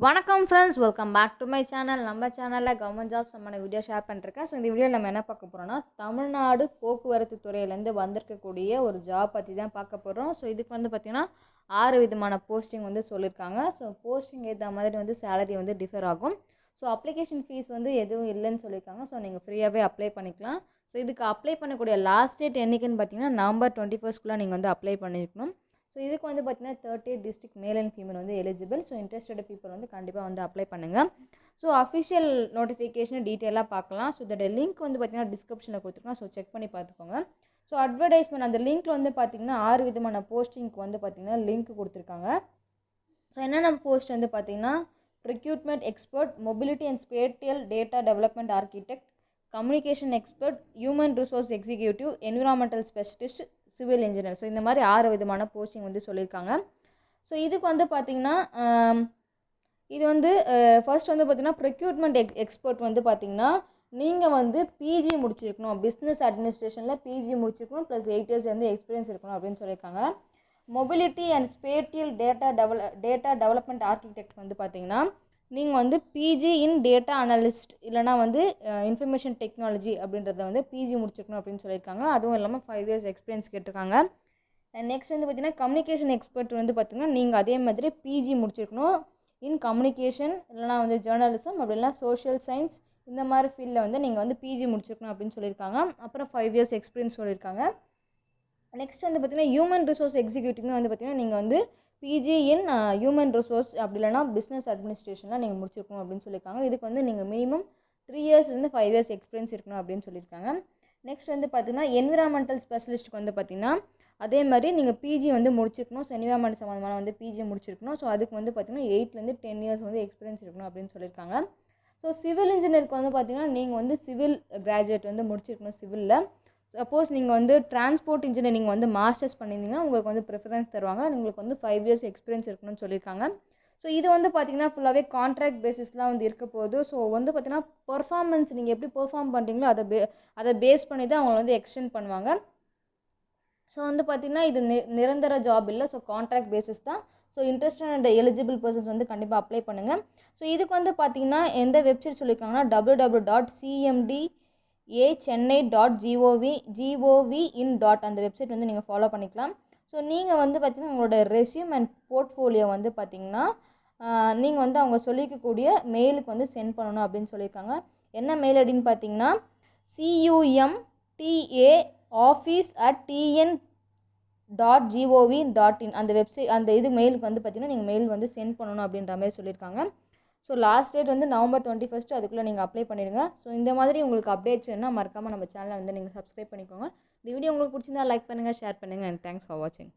வணக்கம் friends welcome back to my channel நம்ம சேனலில் கவர்மெண்ட் ஜாப் சம்மந்த வீடியோ ஷேர் பண்ணிருக்கேன். ஸோ இந்த வீடியோவில் நம்ம என்ன பார்க்க போகிறோம்னா தமிழ்நாடு போக்குவரத்து துறையிலேருந்து வந்திருக்கக்கூடிய ஒரு ஜாப் பற்றி தான் பார்க்க போகிறோம் ஸோ இதுக்கு வந்து பார்த்திங்கன்னா ஆறு விதமான போஸ்டிங் வந்து சொல்லியிருக்காங்க ஸோ போஸ்டிங் ஏற்ற மாதிரி வந்து சேலரி வந்து டிஃபர் ஆகும். ஸோ அப்ளிகேஷன் ஃபீஸ் வந்து எதுவும் இல்லைன்னு சொல்லியிருக்காங்க ஸோ நீங்கள் ஃப்ரீயாகவே அப்ளை பண்ணிக்கலாம். ஸோ இதுக்கு அப்ளை பண்ணக்கூடிய லாஸ்ட் டேட் என்றைக்குன்னு பார்த்தீங்கன்னா நவம்பர் டுவெண்ட்டி ஃபர்ஸ்ட்குள்ளே நீங்கள் வந்து அப்ளை பண்ணியிருக்கணும் ஸோ இதுக்கு வந்து பார்த்தீங்கன்னா thirty district male and female வந்து எலிஜிபிள் ஸோ இன்ட்ரெஸ்டட் பீப்புள் வந்து கண்டிப்பாக வந்து அப்ளை பண்ணுங்கள் ஸோ அஃபிஷியல் நோட்டிஃபிகேஷன் டீட்டெயிலாக பார்க்கலாம் ஸோ இதோட லிங்க் வந்து பார்த்திங்கன்னா டிஸ்கிரிப்ஷனில் கொடுத்துருக்கோம். ஸோ செக் பண்ணி பார்த்துக்கோங்க. ஸோ அட்வர்டைஸ்மெண்ட் அந்த லிங்க்கில் வந்து பார்த்திங்கன்னா ஆறு விதமான போஸ்டிங்க்கு வந்து பார்த்தீங்கன்னா லிங்க் கொடுத்துருக்காங்க. ஸோ என்னென்ன போஸ்ட் வந்து பார்த்தீங்கன்னா recruitment expert mobility and spatial data development architect communication expert human resource executive environmental specialist civil engineer. So இந்த மாதிரி ஆறு விதமான போஸ்டிங் வந்து சொல்லியிருக்காங்க. ஸோ இதுக்கு வந்து பார்த்திங்கன்னா இது வந்து ஃபர்ஸ்ட் வந்து பார்த்திங்கன்னா ப்ரொக்யூட்மெண்ட் எக் எக்ஸ்பர்ட் வந்து பார்த்திங்கன்னா நீங்கள் வந்து பிஜி முடிச்சிருக்கணும். பிஸ்னஸ் அட்மினிஸ்ட்ரேஷனில் பிஜி முடிச்சிருக்கணும். ப்ளஸ் எயிட் இயர்ஸ் வந்து எக்ஸ்பீரியன்ஸ் இருக்கணும் அப்படின்னு சொல்லியிருக்காங்க. மொபிலிட்டி அண்ட் ஸ்பேட்டியல் டேட்டா டெவல டேட்டா டெவலப்மெண்ட் ஆர்கிடெக்ட் வந்து பார்த்திங்கன்னா நீங்கள் வந்து பிஜி இன் டேட்டா அனலிஸ்ட் இல்லைனா வந்து இன்ஃபர்மேஷன் டெக்னாலஜி அப்படின்றத வந்து பிஜி முடிச்சிருக்கணும் அப்படின்னு சொல்லியிருக்காங்க. அதுவும் இல்லாமல் ஃபைவ் இயர்ஸ் எக்ஸ்பீரியன்ஸ் கேட்டிருக்காங்க. நெக்ஸ்ட் வந்து பார்த்தீங்கன்னா கம்யூனிகேஷன் எக்ஸ்பர்ட் வந்து பார்த்தீங்கன்னா நீங்கள் அதே மாதிரி பிஜி முடிச்சிருக்கணும். இன் கம்யூனிகேஷன் இல்லைனா வந்து ஜேர்னலிசம் அப்படின்னா சோஷியல் சயின்ஸ் இந்த மாதிரி ஃபீல்டில் வந்து நீங்கள் வந்து பிஜி முடிச்சிருக்கணும் அப்படின்னு சொல்லியிருக்காங்க. அப்புறம் ஃபைவ் இயர்ஸ் எக்ஸ்பீரியன்ஸ் சொல்லியிருக்காங்க. நெக்ஸ்ட் வந்து பார்த்தீங்கன்னா ஹியூமன் ரிசோர்ஸ் எக்ஸிக்யூட்டிவ்னு வந்து பார்த்தீங்கன்னா நீங்கள் வந்து பிஜி இன் ஹியூமன் ரிசோர்ஸ் அப்படி இல்லைனா பிஸ்னஸ் அட்மினிஸ்ட்ரேஷனில் நீங்கள் முடிச்சிருக்கணும் அப்படின்னு சொல்லியிருக்காங்க. இதுக்கு வந்து நீங்கள் மினிமம் த்ரீ இயர்ஸ்லேருந்து ஃபைவ் இயர்ஸ் எக்ஸ்பீரியன்ஸ் இருக்கணும் அப்படின்னு சொல்லியிருக்காங்க. நெக்ஸ்ட் வந்து பார்த்தீங்கன்னா என்விரான்மெண்டல் ஸ்பெஷலிஸ்ட்டுக்கு வந்து பார்த்திங்கன்னா அதே மாதிரி நீங்கள் பிஜி வந்து முடிச்சிருக்கணும். ஸோ என்விரான்மெண்ட் சம்மந்தமான வந்து பிஜி முடிச்சிருக்கணும். ஸோ அதுக்கு வந்து பார்த்தீங்கன்னா எயிட்லேருந்து டென் இயர்ஸ் வந்து எக்ஸ்பீரியன்ஸ் இருக்கணும் அப்படின்னு சொல்லியிருக்காங்க. ஸோ சிவில் இன்ஜினியருக்கு வந்து பார்த்தீங்கன்னா நீங்கள் வந்து சிவில் கிராஜுவேட் வந்து முடிச்சிருக்கணும் சிவிலில் சப்போஸ் நீங்கள் வந்து டிரான்ஸ்போர்ட் இன்ஜினியரிங் வந்து மாஸ்டர்ஸ் பண்ணியிருந்தீங்கன்னா உங்களுக்கு வந்து ப்ரிஃபரன்ஸ் தருவாங்க. உங்களுக்கு வந்து ஃபைவ் இயர்ஸ் எக்ஸ்பீரியன்ஸ் இருக்கணும்னு சொல்லியிருக்காங்க. ஸோ இது வந்து பார்த்தீங்கன்னா ஃபுல்லாகவே கான்ட்ராக்ட் பேசிஸ்லாம் வந்து இருக்க போகுது. ஸோ வந்து பார்த்திங்கன்னா பர்ஃபார்மன்ஸ் நீங்கள் எப்படி பெர்ஃபார்ம் பண்ணுறீங்களோ அதை பே அதை பேஸ் பண்ணி தான் அவங்களை வந்து எக்ஸ்டெண்ட் பண்ணுவாங்க. ஸோ வந்து பார்த்திங்கன்னா இது நி நிரந்தர ஜாப் இல்லை. ஸோ கான்ட்ராக்ட் பேசிஸ் தான். So interested and eligible persons வந்து கண்டிப்பாக அப்ளை பண்ணுங்கள் ஸோ இதுக்கு வந்து பார்த்திங்கன்னா எந்த வெப்சைட் சொல்லியிருக்காங்கன்னா W W dot CMD A Chennai dot GOV GOV in dot அந்த வெப்சைட் வந்து நீங்கள் ஃபாலோ பண்ணிக்கலாம். ஸோ நீங்கள் வந்து பார்த்திங்கன்னா உங்களோட ரெஸ்யூம் அண்ட் போர்ட்ஃபோலியோ வந்து பார்த்திங்கன்னா நீங்கள் வந்து அவங்க சொல்லிக்கக்கூடிய மெயிலுக்கு வந்து சென்ட் பண்ணணும் அப்படின்னு சொல்லியிருக்காங்க. என்ன மெயில் அப்படின்னு பார்த்தீங்கன்னா CUM DA office at TN dot GOV dot in அந்த வெப்சைட் அந்த இது மெயிலுக்கு வந்து பார்த்தீங்கன்னா நீங்கள் மெயில் வந்து சென்ட் பண்ணணும் அப்படின்ற மாதிரி சொல்லியிருக்காங்க. ஸோ லாஸ்ட் டேட் வந்து நவம்பர் டுவெண்ட்டி ஃபஸ்ட்டு அதுக்குள்ளே நீங்கள் அப்ளை பண்ணிடுங்க. ஸோ இந்த மாதிரி உங்களுக்கு அப்டேட்ஸ் வேணால் மறக்காமல் நம்ம சேனலை வந்து நீங்கள் சப்ஸ்கிரைப் பண்ணிக்கோங்க. இந்த வீடியோ உங்களுக்கு பிடிச்சிருந்தா லைக் பண்ணுங்கள் ஷேர் பண்ணுங்கள் அண்ட் தேங்க்ஸ் ஃபார் வாட்சிங்